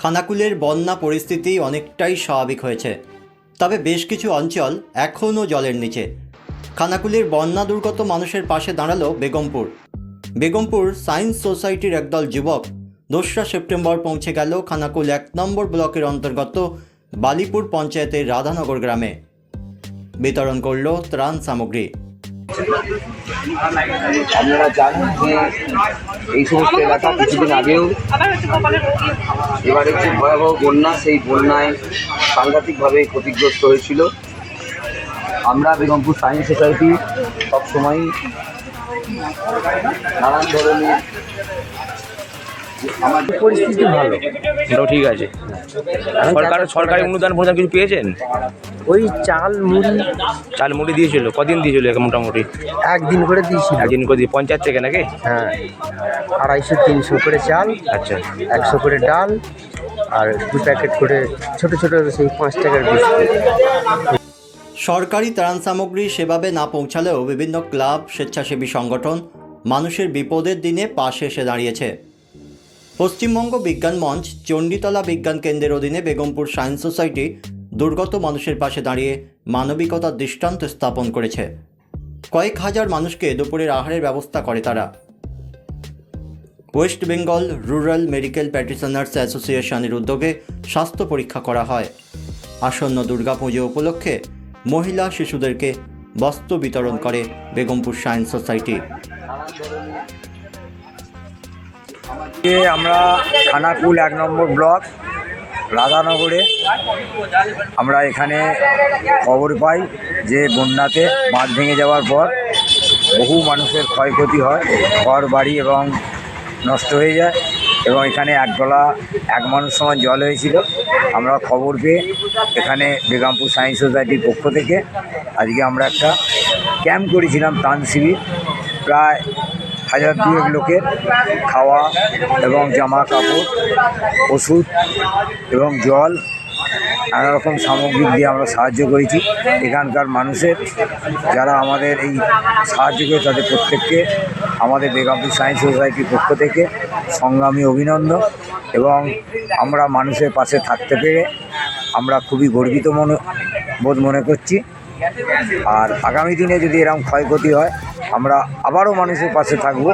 খানাকুলের বন্যা পরিস্থিতি অনেকটাই স্বাভাবিক হয়েছে। তবে বেশ কিছু অঞ্চল এখনও জলের নিচে। খানাকুলের বন্যা দুর্গত মানুষের পাশে দাঁড়াল বেগমপুর। বেগমপুর সায়েন্স সোসাইটির একদল যুবক দোসরা সেপ্টেম্বর পৌঁছে গেল খানাকুল এক নম্বর ব্লকের অন্তর্গত বালিপুর পঞ্চায়েতের রাধানগর গ্রামে। বিতরণ করল ত্রাণ সামগ্রী। আপনারা জানেন যে এই সমস্ত এলাকা কিছুদিন আগেও এবারে যে ভয়াবহ বন্যা সেই বন্যায় সাংঘাতিকভাবে ক্ষতিগ্রস্ত হয়েছিল। আমরা বেগমপুর সায়েন্স সোসাইটি সবসময়ই নানান ধরনের আমাদের পরিস্থিতি ভালো। ওটাও ঠিক আছে। সরকার সরকারি অনুদান ফনুদান কিছু পেয়েছেন? ওই চাল মুড়ি। চাল মুড়ি দিয়েছিল। কদিন দিয়েছিল একে মোটামুটি? একদিন করে দিয়েছিল। একদিন করে দিয়ে পঞ্চায়েত থেকে নাকি? হ্যাঁ। আড়াইশো তিনশো করে চাল আচ্ছা। একশো করে ডাল আর দু প্যাকেট করে ছোট ছোট সেই পাঁচ টাকার বিস্কুট। সরকারি ত্রাণ সামগ্রী সেভাবে না পৌঁছালেও বিভিন্ন ক্লাব স্বেচ্ছাসেবী সংগঠন মানুষের বিপদের দিনে পাশে এসে দাঁড়িয়েছে। পশ্চিমবঙ্গ বিজ্ঞান মঞ্চ, চণ্ডীতলা বিজ্ঞান কেন্দ্রের অধীনে বেগমপুর সায়েন্স সোসাইটি দুর্গত মানুষের পাশে দাঁড়িয়ে মানবিকতার দৃষ্টান্ত স্থাপন করেছে। কয়েক হাজার মানুষকে দুপুরের আহারের ব্যবস্থা করে তারা। West Bengal rural medical practitioners অ্যাসোসিয়েশনের উদ্যোগে স্বাস্থ্য পরীক্ষা করা হয়। আসন্ন দুর্গাপুজো উপলক্ষে মহিলা শিশুদেরকে বস্ত্র বিতরণ করে বেগমপুর সায়েন্স সোসাইটি। আজকে আমরা খানাকুল এক নম্বর ব্লক, রাধানগরে। আমরা এখানে খবর পাই যে বন্যাতে বাঁধ ভেঙে যাওয়ার পর বহু মানুষের ক্ষয়ক্ষতি হয় ঘর বাড়ি এবং নষ্ট হয়ে যায় এবং এখানে একতলা এক মানুষ সময় জল হয়েছিল। আমরা খবর পেয়ে এখানে বেগামপুর সায়েন্স সোসাইটির পক্ষ থেকে আজকে আমরা একটা ক্যাম্প করেছিলাম ত্রাণ শিবির প্রায় হাজার দুয়েক লোকের খাওয়া এবং জামা কাপড় ওষুধ এবং জল নানা রকম সামগ্রী দিয়ে আমরা সাহায্য করেছি। এখানকার মানুষের যারা আমাদের এই সাহায্য করে তাদের প্রত্যেককে, আমাদের বেগমপুর সায়েন্স সোসাইটির পক্ষ থেকে সংগ্রামী অভিনন্দন এবং আমরা মানুষের পাশে থাকতে পেরে আমরা খুবই গর্বিত মনে, বোধ মনে করছি। আর আগামী দিনে যদি এরকম ক্ষয়ক্ষতি হয় আমরা আবারও মানুষের পাশে থাকব।